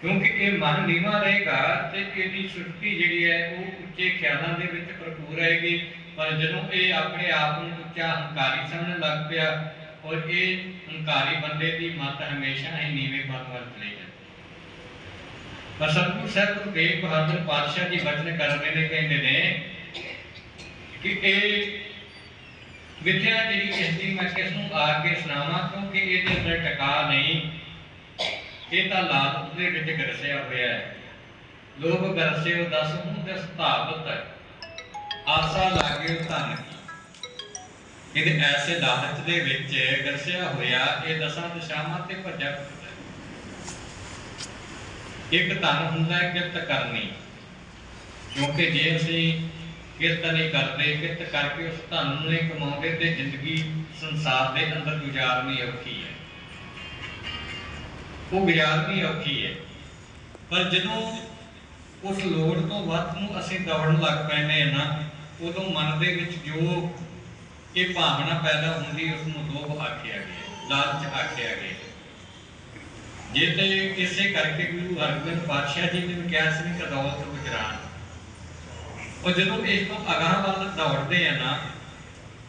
ਕਿਉਂਕਿ ਇਹ ਮਨ ਨੀਵਾ ਰਹੇਗਾ ਤੇ ਇਹਦੀ ਸ੍ਰਿਸ਼ਟੀ ਜਿਹੜੀ ਹੈ ਉਹ ਉੱਚੇ ਖਿਆਲਾਂ ਦੇ ਵਿੱਚ ਭਰਪੂਰ ਰਹੇਗੀ। ਪਰ ਜਦੋਂ ਇਹ ਆਪਣੇ ਆਪ ਨੂੰ ਉੱਚਾ ਹੰਕਾਰੀ ਸਮਝਣ ਲੱਗ ਪਿਆ ਔਰ ਇਹ ਹੰਕਾਰੀ ਬੰਦੇ ਦੀ ਮੱਤ ਹਮੇਸ਼ਾ ਹੀ ਨੀਵੇਂ ਪਦ ਵੱਲ ਚਲੀ ਜਾਂਦੀ ਪਰ ਸਤਿਗੁਰੂ ਸਾਹਿਬ, ਗੁਰੂ ਤੇਗ ਬਹਾਦਰ ਪਾਤਸ਼ਾਹ ਜੀ ਬਚਨ ਕਰਦੇ ਨੇ ਕਹਿੰਦੇ ਨੇ ਕਿ ਇਹ ਵਿਦਿਆ ਜਿਹੜੀ ਇਸ ਦੀ ਮੈਂ ਕਿਸ ਨੂੰ ਆ ਕੇ ਸੁਣਾਵਾਂ, ਕਿਉਂਕਿ ਇਹਦੇ ਅੰਦਰ ਟਿਕਾ ਨਹੀਂ ਇਹ ਤਾਂ ਲਾਲਚ ਦੇ ਵਿੱਚ ਗਰਸਿਆ ਹੋਇਆ ਹੈ। ਲੋਭ ਗਰਸਿਓ ਦਸ ਮੂੰਹ ਤੇ ਸਤਾਵਤ ਆਸਾ ਲਾਗਿਓ ਧਨ ਕੀ ਇਹਦੇ ਐਸੇ ਲਾਲਚ ਦੇ ਵਿੱਚ ਗਰਸਿਆ ਹੋਇਆ, ਇਹ ਦਸਾਂ ਦਿਸ਼ਾਵਾਂ ਤੇ ਭੱਜਿਆ ਇੱਕ ਧਨ ਹੁੰਦਾ ਹੈ ਕਿਰਤ ਕਰਨੀ। ਕਿਉਂਕਿ ਜੇ ਅਸੀਂ ਕਿਰਤ ਨਹੀਂ ਕਰਦੇ, ਕਿਰਤ ਕਰਕੇ ਉਸ ਧਨ ਨੂੰ ਨਹੀਂ ਕਮਾਉਂਦੇ ਤੇ ਜ਼ਿੰਦਗੀ ਸੰਸਾਰ ਦੇ ਅੰਦਰ ਗੁਜ਼ਾਰਨੀ ਔਖੀ ਹੈ। ਉਹ ਗੁਜ਼ਾਰਨੀ ਔਖੀ ਹੈ। ਪਰ ਜਦੋਂ ਉਸ ਲੋੜ ਤੋਂ ਵੱਧ ਨੂੰ ਅਸੀਂ ਦੌੜਨ ਲੱਗ ਪੈਂਦੇ ਹਾਂ ਨਾ, ਉਦੋਂ ਮਨ ਦੇ ਵਿੱਚ ਜੋ ਇਹ ਭਾਵਨਾ ਪੈਦਾ ਹੁੰਦੀ ਉਸ ਨੂੰ ਲੋਭ ਆਖਿਆ ਗਿਆ, ਲਾਲਚ ਆਖਿਆ ਗਿਆ। ਜੇ ਤੇ ਇਸੇ ਕਰਕੇ ਗੁਰੂ ਅਰਜਨ ਪਾਤਸ਼ਾਹ ਜੀ ਨੇ ਕਿਹਾ ਸੀ ਕਿ ਦੌਲਤ ਗੁਜਰਾਨ ਉਹ ਜਦੋਂ ਇਸ ਤੋਂ ਅਗਾਹ ਵੱਲ ਦੌੜਦੇ ਆ ਨਾ,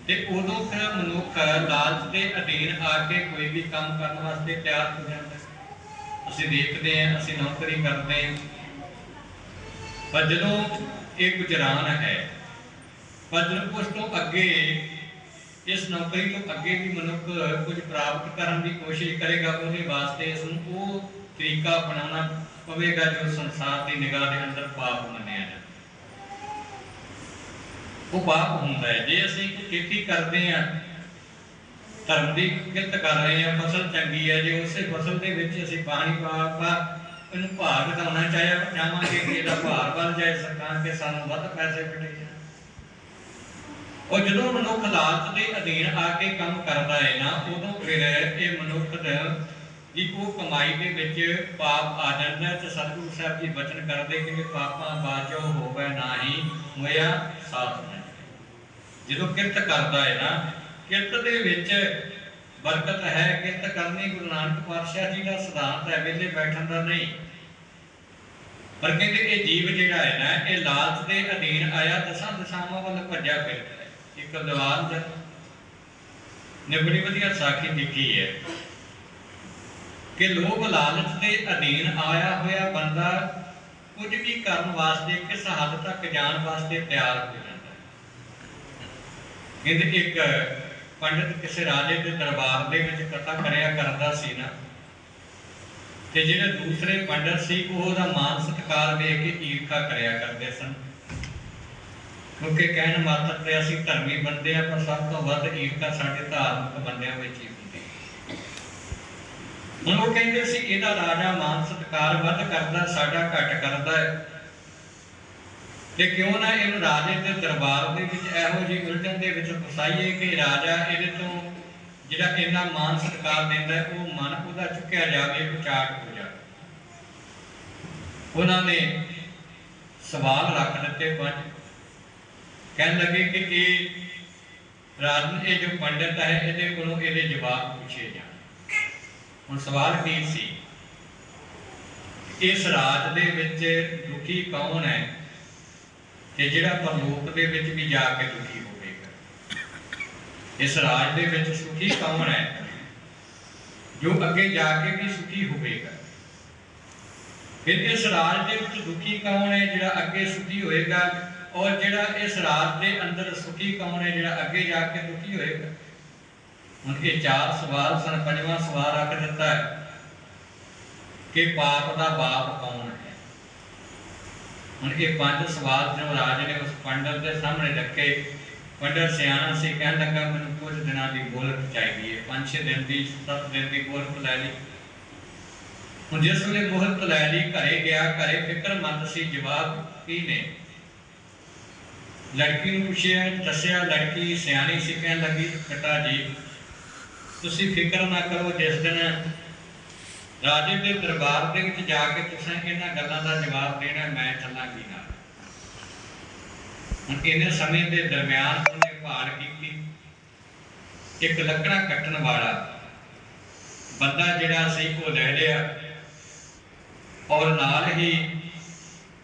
ਤੇ ਉਦੋਂ ਫਿਰ ਮਨੁੱਖ ਲਾਲਚ ਦੇ ਅਧੀਨ ਆ ਕੇ ਕੋਈ ਵੀ ਕੰਮ ਕਰਨ ਵਾਸਤੇ ਤਿਆਰ ਹੋ ਜਾਂਦਾ। ਅਸੀਂ ਦੇਖਦੇ ਹਾਂ ਅਸੀਂ ਨੌਕਰੀ ਕਰਦੇ ਹਾਂ ਪਰ ਜਦੋਂ ਇਹ ਗੁਜਰਾਨ ਹੈ ਪਰ ਜਦੋਂ ਉਸ ਤੋਂ ਅੱਗੇ, ਇਸ ਨੌਕਰੀ ਤੋਂ ਅੱਗੇ ਵੀ ਮਨੁੱਖ ਕੁਝ ਪ੍ਰਾਪਤ ਕਰਨ ਦੀ ਕੋਸ਼ਿਸ਼ ਕਰੇਗਾ, ਉਹਦੇ ਵਾਸਤੇ ਇਸ ਨੂੰ ਉਹ ਤਰੀਕਾ ਅਪਣਾਉਣਾ ਪਵੇਗਾ ਜੋ ਸੰਸਾਰ ਦੀ ਨਿਗਾਹ ਦੇ ਅੰਦਰ ਪਾਪ ਮੰਨਿਆ ਜਾਂਦਾ। ਉਹ ਪਾਪ ਹੁੰਦਾ ਹੈ। ਜੇ ਅਸੀਂ ਖੇਤੀ ਕਰਦੇ ਹਾਂ ਧਰਮ ਦੀ ਕਿਰਤ ਕਰ ਰਹੇ ਹਾਂ, ਫਸਲ ਚੰਗੀ ਹੈ ਜੇ ਉਸੇ ਫਸਲ ਦੇ ਵਿੱਚ ਅਸੀਂ ਪਾਣੀ ਪਾ ਪਾ ਇਹਨੂੰ ਭਾਰ ਵਧਾਉਣਾ ਚਾਹਿਆ, ਚਾਹਾਂਗੇ ਕਿ ਇਹਦਾ ਭਾਰ ਵੱਧ ਜਾਏ, ਸਰਕਾਰ ਕੇ ਸਾਨੂੰ ਵੱਧ ਪੈਸੇ ਮਿਲੇ। ਉਹ ਜਦੋਂ ਮਨੁੱਖ ਲਾਲਚ ਦੇ ਅਧੀਨ ਆ ਕੇ ਕੰਮ ਕਰਦਾ ਹੈ ਨਾ, ਉਦੋਂ ਫਿਰ ਇਹ ਮਨੁੱਖ ਦਾ ਦੀ ਉਹ ਕਮਾਈ ਦੇ ਵਿੱਚ ਪਾਪ ਆ ਜਾਂਦਾ ਤੇ ਸਤਿਗੁਰੂ ਸਾਹਿਬ ਜੀ ਬਚਨ ਕਰਦੇ ਕਿ ਪਾਪਾਂ ਬਾਝੋ ਹੋਵੇ ਨਾਹੀ ਹੋਇਆ ਸਾਥ ਨਹੀਂ ਜਦੋਂ ਕਿਰਤ ਕਰਦਾ ਹੈ ਨਾ ਕਿਰਤ ਦੇ ਵਿੱਚ ਬਰਕਤ ਹੈ ਕਿਰਤ ਕਰਨੀ ਗੁਰੂ ਨਾਨਕ ਪਾਤਸ਼ਾਹ ਜੀ ਦਾ ਸਿਧਾਂਤ ਹੈ, ਵਿਹਲੇ ਬੈਠਣ ਦਾ ਨਹੀਂ। ਪਰ ਕਹਿੰਦੇ ਇਹ ਜੀਵ ਜਿਹੜਾ ਹੈ ਨਾ, ਇਹ ਲਾਲਚ ਦੇ ਅਧੀਨ ਆਇਆ, ਦਸਾਂ ਦਿਸ਼ਾਵਾਂ ਵੱਲ ਭੱਜਿਆ ਫਿਰਦਾ ਹੈ। ਇੱਕ ਦੀਵਾਨ ਦਾ ਨੇ ਬੜੀ ਵਧੀਆ ਸਾਖੀ ਲਿਖੀ ਹੈ ਕਿ ਲੋਭ ਲਾਲਚ ਦੇ ਅਧੀਨ ਆਇਆ ਹੋਇਆ ਬੰਦਾ ਕੁਝ ਵੀ ਕਰਨ ਵਾਸਤੇ, ਕਿਸ ਹੱਦ ਤੱਕ ਜਾਣ ਵਾਸਤੇ ਤਿਆਰ ਹੋ ਜਾਂਦਾ ਹੈ। ਕਹਿੰਦੇ ਇੱਕ ਪੰਡਿਤ ਕਿਸੇ ਰਾਜੇ ਦੇ ਦਰਬਾਰ ਦੇ ਵਿੱਚ ਕਥਾ ਕਰਿਆ ਕਰਦਾ ਸੀ ਨਾ, ਤੇ ਜਿਹੜੇ ਦੂਸਰੇ ਪੰਡਿਤ ਸੀ, ਉਹ ਉਹਦਾ ਮਾਨ ਸਤਿਕਾਰ ਵੇਖ ਕੇ ਈਰਖਾ ਕਰਿਆ ਕਰਦੇ ਸਨ। ਕਿਉਂਕਿ ਕਹਿਣ ਮਾਤਰ ਤੇ ਅਸੀਂ ਧਰਮੀ ਬੰਦੇ ਆ, ਪਰ ਸਭ ਤੋਂ ਵੱਧ ਈਰਖਾ ਸਾਡੇ ਧਾਰਮਿਕ ਬੰਦਿਆਂ ਵਿੱਚ ਹੀ ਹੁੰਦੀ। ਹੁਣ ਉਹ ਕਹਿੰਦੇ ਸੀ, ਇਹਦਾ ਰਾਜਾ ਮਾਨ ਸਤਿਕਾਰ ਵੱਧ ਕਰਦਾ, ਸਾਡਾ ਘਟ ਕਰਦਾ ਹੈ। ਤੇ ਕਿਉਂ ਨਾ ਇਹਨੂੰ ਰਾਜੇ ਦੇ ਦਰਬਾਰ ਦੇ ਵਿੱਚ ਇਹੋ ਜਿਹੀ ਉਲਝਣ ਦੇ ਵਿੱਚ ਫਸਾਈਏ ਕਿ ਰਾਜਾ ਇਹਦੇ ਤੋਂ ਜਿਹੜਾ ਇੰਨਾ ਮਾਨ ਸਤਿਕਾਰ ਦਿੰਦਾ ਉਹ ਮਨ ਉਹਦਾ ਚੁੱਕਿਆ ਜਾਵੇ ਉਚਾਟ ਹੋ ਜਾਵੇ। ਉਹਨਾਂ ਨੇ ਸਵਾਲ ਰੱਖ ਦਿੱਤੇ ਪੰਜ। ਕਹਿਣ ਲੱਗੇ ਕਿ ਇਹ ਰਾਜਨ ਇਹ ਜੋ ਪੰਡਿਤ ਹੈ, ਇਹਦੇ ਕੋਲੋਂ ਇਹਦੇ ਜਵਾਬ ਪੁੱਛੇ ਜਾਣ। ਹੁਣ ਸਵਾਲ ਕੀ ਸੀ? ਇਸ ਰਾਜ ਦੇ ਵਿੱਚ ਦੁਖੀ ਕੌਣ ਹੈ? ਕਿ ਜਿਹੜਾ ਪਰਲੋਕ ਦੇ ਵਿੱਚ ਵੀ ਜਾ ਕੇ ਦੁਖੀ ਹੋਵੇਗਾ, ਇਸ ਰਾਜ ਦੇ ਵਿੱਚ ਸੁਖੀ ਕੌਣ ਹੈ? ਜੋ ਅੱਗੇ ਜਾ ਕੇ ਵੀ ਸੁਖੀ ਹੋਵੇਗਾ, ਫਿਰ ਇਸ ਰਾਜ ਦੇ ਵਿੱਚ ਦੁਖੀ ਕੌਣ ਹੈ ਜਿਹੜਾ ਅੱਗੇ ਸੁਖੀ ਹੋਏਗਾ ਔਰ ਜਿਹੜਾ ਇਸ ਰਾਜ ਦੇ ਅੰਦਰ ਸੁਖੀ ਕੌਣ ਹੈ ਜਿਹੜਾ ਅੱਗੇ ਜਾ ਕੇ ਦੁਖੀ ਹੋਏਗਾ? ਹੁਣ ਇਹ ਚਾਰ ਸਵਾਲ ਸਨ, ਪੰਜਵਾਂ ਸਵਾਲ ਰੱਖ ਦਿੱਤਾ ਹੈ ਕਿ ਪਾਪ ਦਾ ਬਾਪ ਕੌਣ ਹੈ ਹੁਣ ਇਹ ਪੰਜ ਸਵਾਲ ਜੋ ਰਾਜ ਨੇ ਉਸ ਪੰਡਤ ਦੇ ਸਾਹਮਣੇ ਰੱਖੇ। ਪੰਡਤ ਸਿਆਣਾ ਸੀ, ਕਹਿਣ ਲੱਗਾ, ਮੈਨੂੰ ਕੁਝ ਦਿਨਾਂ ਦੀ ਮੋਹਲਤ ਚਾਹੀਦੀ ਹੈ ਪੰਜ ਛੇ ਦਿਨ ਦੀ, ਸੱਤ ਦਿਨ ਹੁਣ ਜਿਸ ਵੇਲੇ ਮੋਹਲਤ ਲੈ ਲਈ, ਘਰੇ ਗਿਆ, ਘਰੇ ਫਿਕਰਮੰਦ ਸੀ, ਜਵਾਬ ਕੀ ਨੇ? ਲੜਕੀ ਨੂੰ ਪੁੱਛਿਆ, ਦੱਸਿਆ, ਲੜਕੀ ਸਿਆਣੀ ਸੀ। ਕਹਿਣ ਲੱਗੀ, ਕਟਾ ਜੀ, ਤੁਸੀਂ ਫਿਕਰ ਨਾ ਕਰੋ, ਜਿਸ ਦਿਨ ਰਾਜੇ ਦੇ ਦਰਬਾਰ ਦੇ ਵਿੱਚ ਜਾ ਕੇ ਤੁਸੀਂ ਇਹਨਾਂ ਗੱਲਾਂ ਦਾ ਜਵਾਬ ਦੇਣਾ, ਮੈਂ ਚੱਲਾਂਗੀ ਨਾਲ। ਹੁਣ ਇਹਨੇ ਸਮੇਂ ਦੇ ਦਰਮਿਆਨ ਉਹਨੇ ਭਾਲ ਕੀਤੀ, ਇੱਕ ਲੱਕੜਾ ਕੱਟਣ ਵਾਲਾ ਬੰਦਾ ਜਿਹੜਾ ਸੀ, ਉਹ ਲੈ ਲਿਆ ਔਰ ਨਾਲ ਹੀ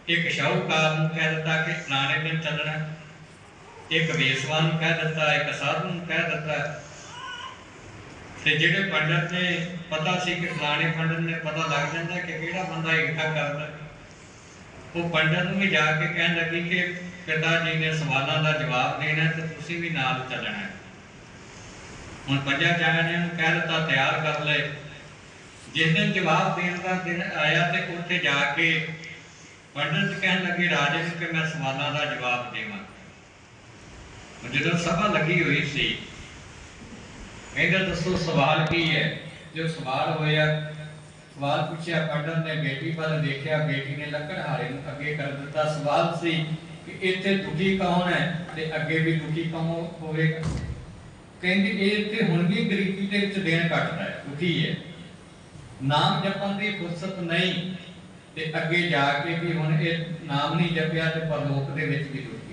ਇੱਕ ਸ਼ਾਹੂਕਾਰ ਨੂੰ ਕਹਿ ਦਿੱਤਾ ਕਿ ਫਲਾਣੇ ਦਿਨ ਚੱਲਣਾ। ਇੱਕ ਵੇਸਵਾ ਨੂੰ ਕਹਿ ਦਿੱਤਾ, ਇੱਕ ਸਾਧੂ ਨੂੰ ਕਹਿ ਦਿੱਤਾ। ਤੇ ਜਿਹੜੇ ਪੰਡਤ ਨੇ ਪਤਾ ਸੀ ਕਿ ਫਲਾਣੇ ਪੰਡਤ ਨੇ ਪਤਾ ਲੱਗ ਜਾਂਦਾ ਕਿ ਕਿਹੜਾ ਬੰਦਾ ਇਕੱਠਾ ਕਰਦਾ। ਉਹ ਪੰਡਤ ਨੂੰ ਵੀ ਜਾ ਕੇ ਕਹਿਣ ਲੱਗੀ ਕਿ ਪਿਤਾ ਜੀ ਨੇ ਸਵਾਲਾਂ ਦਾ ਜਵਾਬ ਦੇਣਾ ਤੇ ਤੁਸੀਂ ਵੀ ਨਾਲ ਚੱਲਣਾ। ਹੈ ਹੁਣ ਪੰਜਾਂ ਜਾਣਿਆਂ ਨੂੰ ਕਹਿ ਦਿੱਤਾ, ਤਿਆਰ ਕਰ ਲੈ। ਜਿਸ ਦਿਨ ਜਵਾਬ ਦੇਣ ਦਾ ਦਿਨ ਆਇਆ ਤੇ ਉੱਥੇ ਜਾ ਕੇ ਪੰਡਤ ਕਹਿਣ ਲੱਗੇ, ਰਾਜੇ ਨੂੰ ਕਿ ਮੈਂ ਸਵਾਲਾਂ ਦਾ ਜਵਾਬ ਦੇਵਾਂ। ਹੁਣ ਜਦੋਂ ਸਭਾ ਲੱਗੀ ਹੋਈ ਸੀ ਕਹਿੰਦਾ ਦੱਸੋ, ਸਵਾਲ ਕੀ ਹੈ? ਜੋ ਸਵਾਲ ਹੋਇਆ, ਸਵਾਲ ਪੁੱਛਿਆ ਪੰਡਤ ਨੇ ਬੇਟੀ ਵੱਲ ਦੇਖਿਆ, ਬੇਟੀ ਨੇ ਲੱਕੜਹਾਰੇ ਨੂੰ ਅੱਗੇ ਕਰ ਦਿੱਤਾ। ਸਵਾਲ ਸੀ ਕਿ ਇੱਥੇ ਦੁਖੀ ਕੌਣ ਹੈ ਤੇ ਅੱਗੇ ਵੀ ਦੁਖੀ ਕੌਣ ਹੋਵੇਗਾ? ਕਹਿੰਦੀ, ਇਹ ਤੇ ਹੁਣ ਵੀ ਗਰੀਬੀ ਦੇ ਵਿੱਚ ਦੇਣ ਘਟਦਾ ਹੈ, ਦੁਖੀ ਹੈ। ਨਾਮ ਜਪਣ ਦੀ ਫੁਰਸਤ ਨਹੀਂ ਤੇ ਅੱਗੇ ਜਾ ਕੇ ਵੀ ਹੁਣ ਇਹ ਨਾਮ ਨਹੀਂ ਜਪਿਆ ਤੇ ਪਰਲੋਕ ਦੇ ਵਿੱਚ ਵੀ ਦੁਖੀ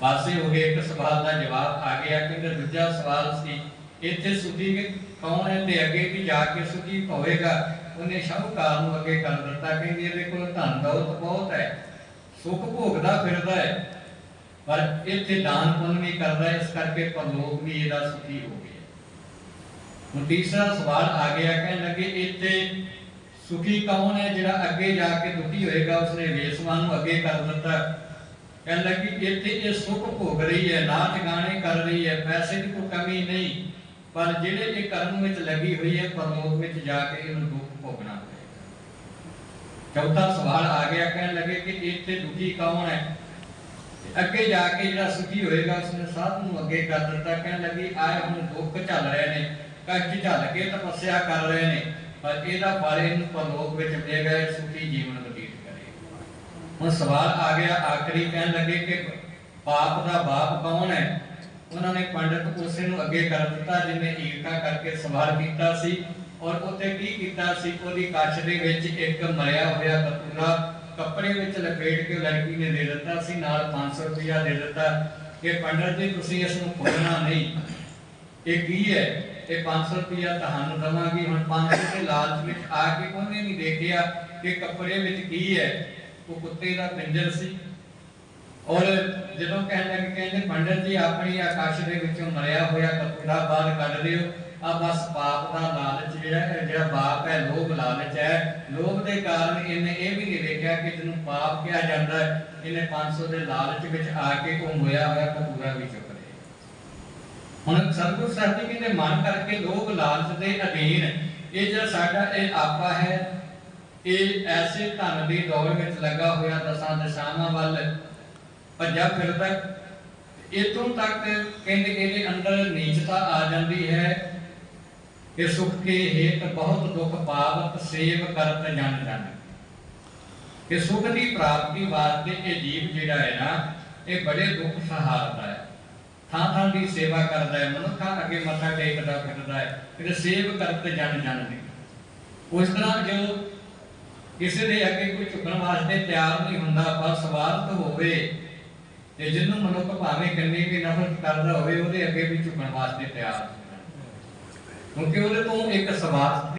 ਪਾਸੇ ਹੋ ਗਏ, ਇੱਕ ਸਵਾਲ ਦਾ ਜਵਾਬ ਆ ਗਿਆ ਕਿ ਦੂਜਾ ਸਵਾਲ ਸੀ, ਇੱਥੇ ਸੁਖੀ ਕੌਣ ਹੈ ਤੇ ਅੱਗੇ ਵੀ ਜਾ ਕੇ ਸੁਖੀ ਹੋਵੇਗਾ? ਉਹਨੇ ਸ਼ਾਹੂਕਾਰ ਨੂੰ ਅੱਗੇ ਕਰ ਦਿੱਤਾ ਕਿ ਇਹਦੇ ਕੋਲ ਧਨ ਦੌਲਤ ਬਹੁਤ ਹੈ, ਸੁਖ ਭੋਗਦਾ ਫਿਰਦਾ ਹੈ, ਪਰ ਇੱਥੇ ਦਾਨ ਪੁੰਨ ਵੀ ਕਰਦਾ, ਇਸ ਕਰਕੇ ਪਰਲੋਕ ਵੀ ਇਹਦਾ ਸੁਖੀ ਹੋ ਗਿਆ। ਹੁਣ ਤੀਸਰਾ ਸਵਾਲ ਆ ਗਿਆ, ਕਹਿਣ ਲੱਗੇ ਇੱਥੇ ਸੁਖੀ ਕੌਣ ਹੈ ਜਿਹੜਾ ਅੱਗੇ ਜਾ ਕੇ ਦੁਖੀ ਹੋਏਗਾ? ਉਸਨੇ ਵੇਸਵਾਨ ਨੂੰ ਅੱਗੇ ਕਰ ਦਿੱਤਾ। ਕਹਿਣ ਲੱਗੀ, ਇੱਥੇ ਇਹ ਸੁਖ ਭੋਗ ਰਹੀ ਹੈ, ਨਾਚ ਗਾਣੇ ਕਰ ਰਹੀ ਹੈ, ਪੈਸੇ ਦੀ ਕੋਈ ਕਮੀ ਨਹੀਂ, ਪਰ ਜਿਹੜੇ ਇਹ ਕਰਮ ਵਿੱਚ ਲੱਗੀ ਹੋਈ ਹੈ, ਪਰਲੋਕ ਵਿੱਚ ਜਾ ਕੇ ਇਹਨੂੰ ਦੁੱਖ ਭੋਗਣਾ ਪਏਗਾ ਚੌਥਾ ਸਵਾਲ ਆ ਗਿਆ, ਕਹਿਣ ਲੱਗੇ ਕਿ ਇੱਥੇ ਦੁਖੀ ਕੌਣ ਹੈ? ਅੱਗੇ ਜਾ ਕੇ ਜਿਹੜਾ ਸੁਖੀ ਹੋਏਗਾ, ਉਸਨੇ ਸਾਧ ਨੂੰ ਅੱਗੇ ਕਰ ਦਿੱਤਾ, ਕਹਿਣ ਲੱਗੀ, ਆਏ ਹੁਣ ਦੁੱਖ ਚੱਲ ਰਹੇ ਨੇ, ਕੱਚ ਝੱਲ ਕੇ ਤਪੱਸਿਆ ਕਰ ਰਹੇ ਨੇ, ਪਰ ਇਹਦਾ ਫਲ ਇਹਨੂੰ ਪਰਲੋਕ ਵਿੱਚ ਮਿਲੇਗਾ ਸੁਖੀ ਜੀਵਨ ਹੁਣ ਸਵਾਲ ਆ ਗਿਆ, ਆਖਰੀ ਕਹਿਣ ਲੱਗੇ ਕਿ ਪਾਪ ਦਾ ਬਾਪ ਕੌਣ ਹੈ? ਉਹਨਾਂ ਨੇ ਪੰਡਤ ਉਸੇ ਨੂੰ ਅੱਗੇ ਕਰ ਦਿੱਤਾ ਜਿਹਨੇ ਈਰਖਾ ਕਰਕੇ ਸਵਾਲ ਕੀਤਾ ਸੀ ਔਰ ਉੱਥੇ ਕੀ ਕੀਤਾ ਸੀ? ਉਹਦੀ ਕੱਛ ਦੇ ਵਿੱਚ ਇੱਕ ਮਰਿਆ ਹੋਇਆ ਕਤੂਰਾ ਕੱਪੜੇ ਵਿੱਚ ਲਪੇਟ ਕੇ ਲੜਕੀ ਨੇ ਦੇ ਦਿੱਤਾ ਸੀ, ਨਾਲ 500 ਰੁਪਇਆ ਦੇ ਦਿੱਤਾ। ਕਿ ਪੰਡਤ ਜੀ, ਤੁਸੀਂ ਇਸ ਨੂੰ ਖੋਲਣਾ ਨਹੀਂ। ਇਹ ਕੀ ਹੈ? ਇਹ 500 ਰੁਪਇਆ ਤੁਹਾਨੂੰ ਦਵਾਂਗੀ। ਹੁਣ 500 ਦੇ ਲਾਲਚ ਵਿੱਚ ਆ ਕੇ ਉਹਨੇ ਨਹੀਂ ਦੇਖਿਆ ਕਿ ਕੱਪੜੇ ਵਿੱਚ ਕੀ ਹੈ। ਉਹ ਕੁੱਤੇ ਦਾ ਪਿੰਜਰ ਸੀ। ਔਰ ਜਦੋਂ ਕਹਿਣ ਲੱਗੇ, ਕਹਿੰਦੇ, ਪੰਡਤ ਜੀ, ਆਪਣੀ ਆਕਾਸ਼ ਦੇ ਵਿੱਚੋਂ ਮਰਿਆ ਹੋਇਆ ਕਪੜਾ ਬਾਹਰ ਕੱਢ ਦਿਓ। ਆ ਬਸ ਪਾਪ ਦਾ ਲਾਲਚ ਜਿਹੜਾ ਹੈ, ਜਿਹੜਾ ਬਾਪ ਹੈ, ਲੋਭ ਲਾਲਚ ਹੈ। ਲੋਭ ਦੇ ਕਾਰਨ ਇਹਨੇ ਇਹ ਵੀ ਨਹੀਂ ਦੇਖਿਆ ਕਿ ਜਿਹਨੂੰ ਪਾਪ ਕਿਹਾ ਜਾਂਦਾ ਹੈ। ਇਹਨੇ 500 ਦੇ ਲਾਲਚ ਵਿੱਚ ਆ ਕੇ ਉਹ ਮੋਇਆ ਹੋਇਆ ਕਪੂਰਾ ਵੀ ਚੁੱਕ ਲਿਆ। ਹੁਣ ਸਤਿਗੁਰ ਸਾਹਿਬ ਜੀ ਕਹਿੰਦੇ, ਮਨ ਕਰਕੇ ਲੋਭ ਲਾਲਚ ਦੇ ਅਧੀਨ ਇਹ ਜਿਹੜਾ ਸਾਡਾ ਇਹ ਆਪਾ ਹੈ ਇਹ ਐਸੇ ਧਨ ਦੀ ਦੌੜ ਵਿੱਚ ਲੱਗਾ ਹੋਇਆ ਦਸਾਂ ਦਿਸ਼ਾਵਾਂ ਵੱਲ ਭੱਜਾ ਫਿਰਦਾ ਇਤੋਂ ਤੱਕ ਕਹਿੰਦੇ ਇਹਦੇ ਅੰਦਰ ਨੀਚਤਾ ਆ ਜਾਂਦੀ ਹੈ ਕਿ ਸੁਖ ਕੇ ਹੇਤ ਬਹੁਤ ਦੁੱਖ ਪਾਵਤ ਸੇਵ ਕਰਤ ਜਨ ਜਨ। ਕਿ ਸੁਖ ਦੀ ਪ੍ਰਾਪਤੀ ਵਾਸਤੇ ਇਹ ਜੀਵ ਜਿਹੜਾ ਹੈ ਨਾ, ਇਹ ਬੜੇ ਦੁੱਖ ਸਹਾਰਦਾ ਹੈ। ਥਾਂ ਥਾਂ ਦੀ ਸੇਵਾ ਕਰਦਾ ਹੈ, ਮਨੁੱਖਾਂ ਅੱਗੇ ਮੱਥਾ ਟੇਕਦਾ ਫਿਰਦਾ ਹੈ ਕਿ ਸੇਵ ਕਰਤ ਜਨ ਜਨ ਦੀ ਉਸ ਤਰ੍ਹਾਂ ਜੋ ਕਿਸੇ ਦੇ ਅੱਗੇ ਕੋਈ ਝੁਕਣ ਵਾਸਤੇ ਤਿਆਰ ਨਹੀਂ ਹੁੰਦਾ ਪਰ ਸਵਾਰਥ ਹੋਵੇ ਤੇ ਜਿਹਨੂੰ ਮਨੁੱਖ ਭਾਵੇਂ ਕਿੰਨੀ ਵੀ ਨਫ਼ਰਤ ਕਰਦਾ ਹੋਵੇ, ਉਹਦੇ ਅੱਗੇ ਵੀ ਝੁਕਣ ਵਾਸਤੇ ਤਿਆਰ ਹੁੰਦਾ। ਕਿਉਂਕਿ ਉਹਦੇ ਤੋਂ ਇੱਕ ਸਵਾਰਥ